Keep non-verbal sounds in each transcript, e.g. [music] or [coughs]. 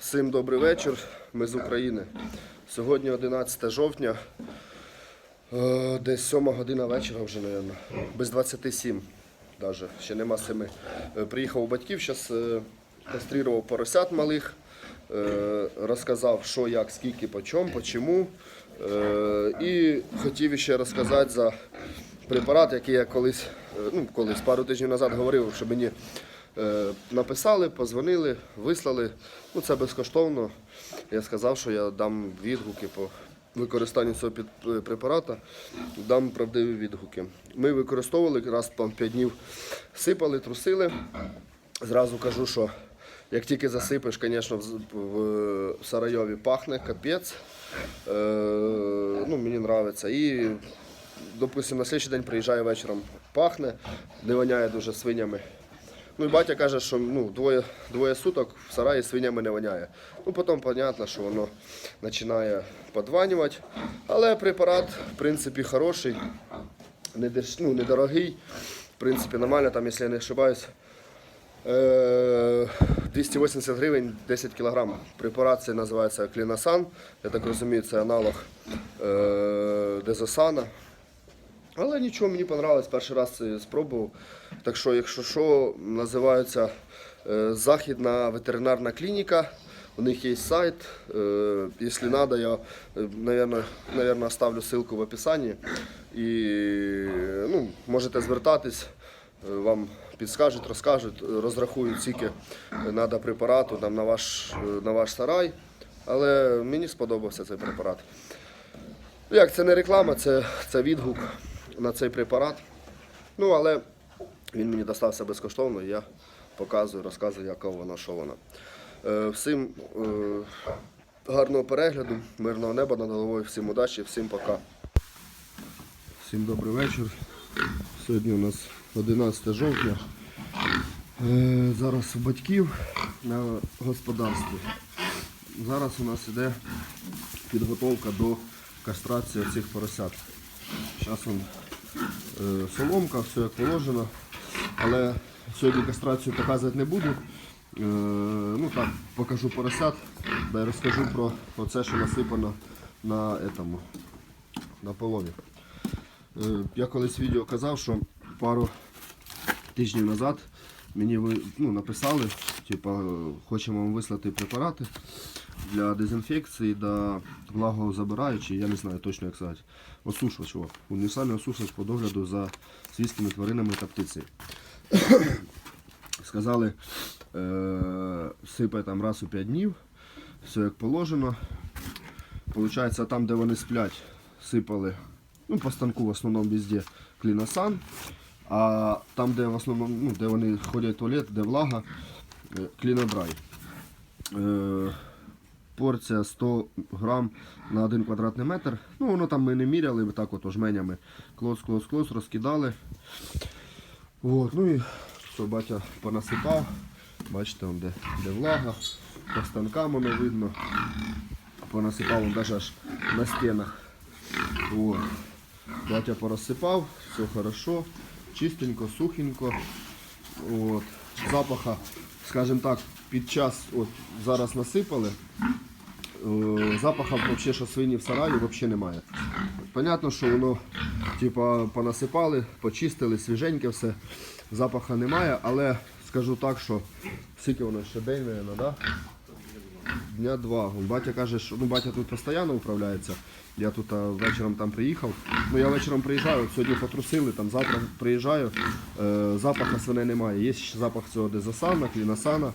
Всім добрий вечір. Ми з України. Сьогодні 11 жовтня. Е, Десь 7 година вечора вже, мабуть. Без 27 навіть. Ще нема 7. Е, Приїхав у батьків, зараз кастрував поросят малих. е, Розказав, що, як, скільки, по чому, по чому. Е, І хотів ще розказати за препарат, який я колись, е, ну, колись пару тижнів назад говорив, що мені Е, Написали, позвонили, вислали. Ну, це безкоштовно. Я сказав, що я дам відгуки по використанню цього е, препарата, дам правдиві відгуки. Ми використовували раз по 5 днів, сипали, трусили. Зразу кажу, що як тільки засипеш, звісно, в Сарайові пахне капець. Е, ну, мені подобається. І, допустимо, на слідчий день приїжджає вечором, пахне, не воняє дуже свинями. Ну і батя каже, що ну, двоє, двоє суток в сараї свинями не воняє. Ну потім зрозуміло, що воно починає подванювати. Але препарат, в принципі, хороший, ну, недорогий. В принципі, нормально, там, якщо я не ошибаюсь, е, 280 гривень 10 кг. Препарат цей називається Клінасан. Я так розумію, це аналог е, Дезосана. Але нічого, мені понравилось, перший раз це спробував. Так що, якщо що, називається е, Західна ветеринарна клініка. У них є сайт. Е, якщо треба, я, е, наверное, оставлю ссылку в описанні. І ну, можете звертатись, е, вам підскажуть, розкажуть, розрахують, скільки треба препарату там, на, ваш, е, на ваш сарай. Але мені сподобався цей препарат. Як це не реклама, це, це відгук на цей препарат. Ну, але він мені достався безкоштовно, і я показую, розказую, яка вона, що вона. Е, всім е, гарного перегляду, мирного неба над головою, всім удачі, всім пока. Всім добрий вечір. Сьогодні у нас 11 жовтня. Е, зараз у батьків на господарстві. Зараз у нас іде підготовка до кастрації цих поросят. Зараз соломка, все як положено. Але сьогодні кастрацію показувати не буду. Е, ну так, покажу поросят, да й розкажу про, це, що насипано на, етому, на полові. Е, я колись відео казав, що пару тижнів назад мені ну, написали, типа, хочемо вам вислати препарати для дезінфекції, да влагозабираючі, я не знаю точно як сказати. Осушувач, о, універсальний осушувач по догляду за свійськими тваринами та птицею. [coughs] Сказали, е, сипай там раз у 5 днів, все як положено. Получається, там, де вони сплять, сипали, ну, по станку в основному везде кліносан. А там, де в основному, ну, де вони ходять в туалет, де влага, клінодрай. Е, порція 100 грам на 1 квадратний метр. Ну, воно там ми не міряли, так от жменями. Клос, клос, клос, розкидали. От, ну і що батя понасипав. Бачите, он де, де влага, по станкам воно видно. Понасипав он навіть аж на стінах. От. Батя порозсипав, все хорошо, чистенько, сухенько. От. Запаха, скажімо так, під час, от зараз насипали, запаха взагалі, що свині в сараї взагалі немає. Понятно, що воно типа, понасипали, почистили, свіженьке все, запаха немає, але скажу так, що скільки воно ще день, мабуть? Дня два. Батя каже, що ну, батя тут постійно управляється. Я тут а, вечором там приїхав. Ну я вечором приїжджаю, от сьогодні потрусили, там завтра приїжджаю, е, запаха свиней немає. Є ще запах цього дезосана, кліносана.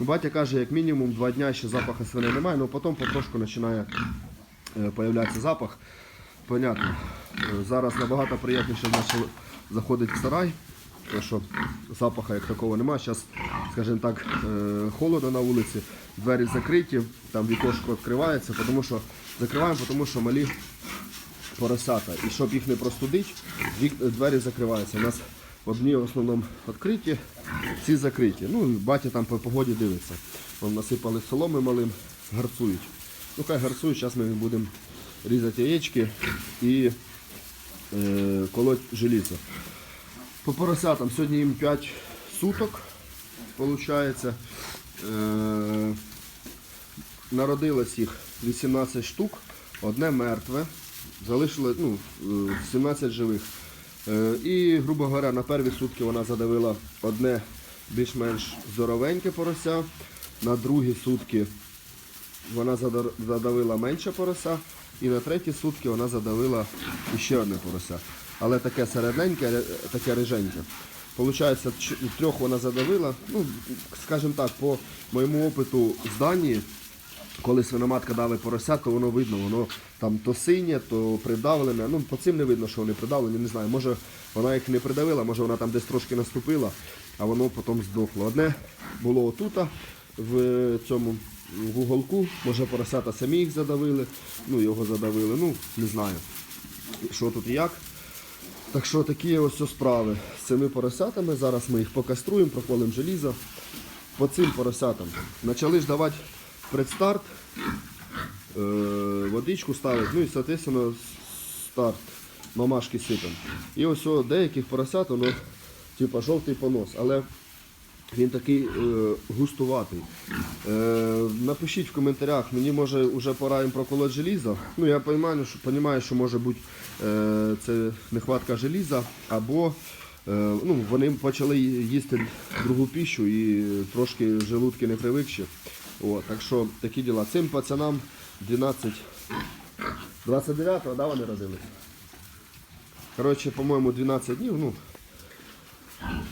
Ну, батя каже, як мінімум два дня ще запаха свиней немає, але потім потрошку починає е, появлятися запах. Понятно. Е, Зараз набагато приємніше почали заходити в сарай. Тому що запаха як такого немає. Зараз, скажімо так, е, холодно на вулиці, двері закриті, там вікошко відкривається, тому що закриваємо, тому що малі поросята. І щоб їх не простудити, вік, двері закриваються. У нас одні в основному відкриті, ці закриті. Ну, батя там по погоді дивиться. Вон насипали соломи малим, гарцують. Ну хай гарцують, зараз ми будемо різати яєчки і е, колоть желізо. По поросятам сьогодні їм 5 суток, виходить. Е, народилось їх 18 штук, одне мертве, залишили ну, е, 17 живих. Е, І, грубо говоря, на перві сутки вона задавила одне більш-менш здоровеньке порося, на другі сутки вона задавила менше порося, і на треті сутки вона задавила ще одне порося. Але таке середненьке, таке риженьке. Получається, трьох вона задавила. Ну, скажімо так, по моєму опиту з Данії, коли свиноматка давить порося, то воно видно, воно там то синє, то придавлене. Ну, по цим не видно, що вони придавлені, не знаю. Може вона їх не придавила, може вона там десь трошки наступила, а воно потім здохло. Одне було отута, в цьому в уголку, може поросята самі їх задавили, ну його задавили, ну не знаю, що тут і як. Так що такі ось справи з цими поросятами. Зараз ми їх покаструємо, проколимо желізо. По цим поросятам почали ж давати предстарт, е, водичку ставити, ну і, соответственно, старт, мамашки сипем. І ось деяких поросят, воно, типа жовтий понос, але він такий е, густуватий. Е, напишіть в коментарях, мені може вже пора їм проколоти желізо. Ну я розумію, що, розумію, що може бути е, це нехватка желіза, або е, ну, вони почали їсти другу піщу і трошки желудки не привикші. О, так що такі діла. Цим пацанам 12, 29-го, да, вони родились? Коротше, по-моєму, 12 днів. Ну,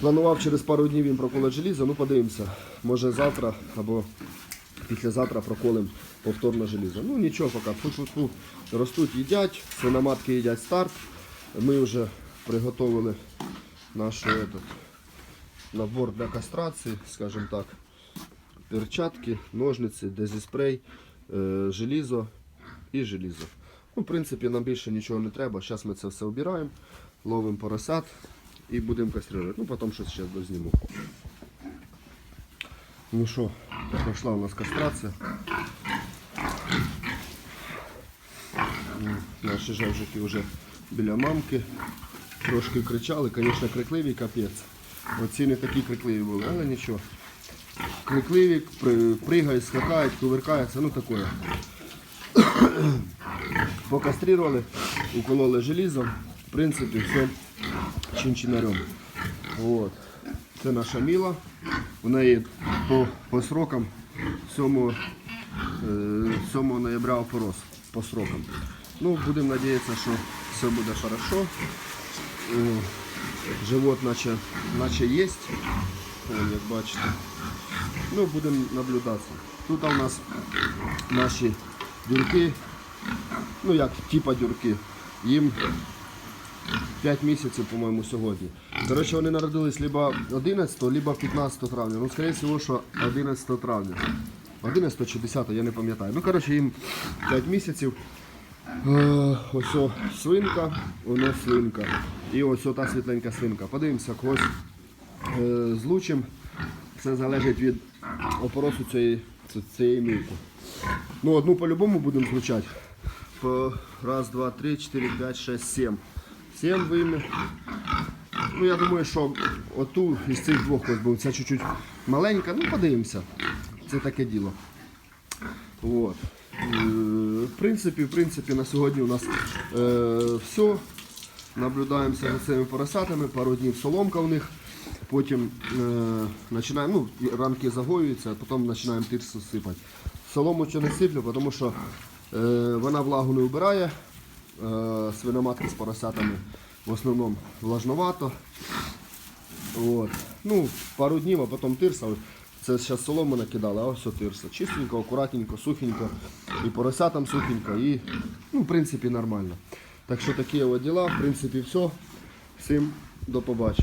Планував через пару днів їм проколоти желізо, ну подивимося. Може завтра або післязавтра проколимо повторно желізо. Ну нічого поки, фу-фу-фу. Ростуть, їдять, свиноматки їдять старт. Ми вже приготовили наш этот, набор для кастрації, скажімо так. Перчатки, ножниці, дезіспрей, е, желізо і желізо. Ну, в принципі, нам більше нічого не треба. Зараз ми це все обираємо, ловимо поросят і будемо каструвати. Ну, потім щось ще дозніму. Ну що, пройшла у нас кастрація. Наші жевжики вже біля мамки. Трошки кричали, звісно, крикливі капець. Оці не такі крикливі були, але нічого. Крикливі, при- пригають, скакають, кувиркаються, ну таке. Покастрировали, укололи желізом. В принципі, все чинчинарем. От. Це наша міла. У неї по, по срокам 7, е, 7 ноября опорос по срокам. Ну, будемо надіятися, що все буде хорошо. Живот наче, наче є, О, як бачите. Ну, будемо наблюдатися. Тут у нас наші дюрки, ну як, типа дюрки. Їм 5 місяців, по-моєму, сьогодні. Коротше, вони народились либо 11, либо 15 травня. Ну, скоріше всього, що 11 травня. 11 чи 10, я не пам'ятаю. Ну, коротше, їм 5 місяців. Е, Ось о, свинка, воно свинка. І ось о та світленька свинка. Подивимося, когось е, злучим. Це залежить від опоросу цієї, цієї мілки. Ну, одну по-любому будемо злучати. Раз, два, три, чотири, п'ять, шесть, сім. Сім вийме. Ну, я думаю, що оту із цих двох ось був. Ця чуть-чуть маленька, ну подивимося. Це таке діло. От. Е, В принципі, в принципі, на сьогодні у нас е, все. Наблюдаємося за цими поросятами, пару днів соломка в них. Потім е, починаємо, ну, і ранки загоюються, а потім починаємо тирсу сипати. Солому ще не сиплю, тому що е, вона влагу не вбирає. Е, свиноматки з поросятами в основному влажновато. От. Ну, пару днів, а потім тирса. Це зараз солому накидали, а ось тирса. Чистенько, акуратненько, сухенько. І поросятам сухенько, і ну, в принципі нормально. Так що такі діла, в принципі, все. Всім до побачення.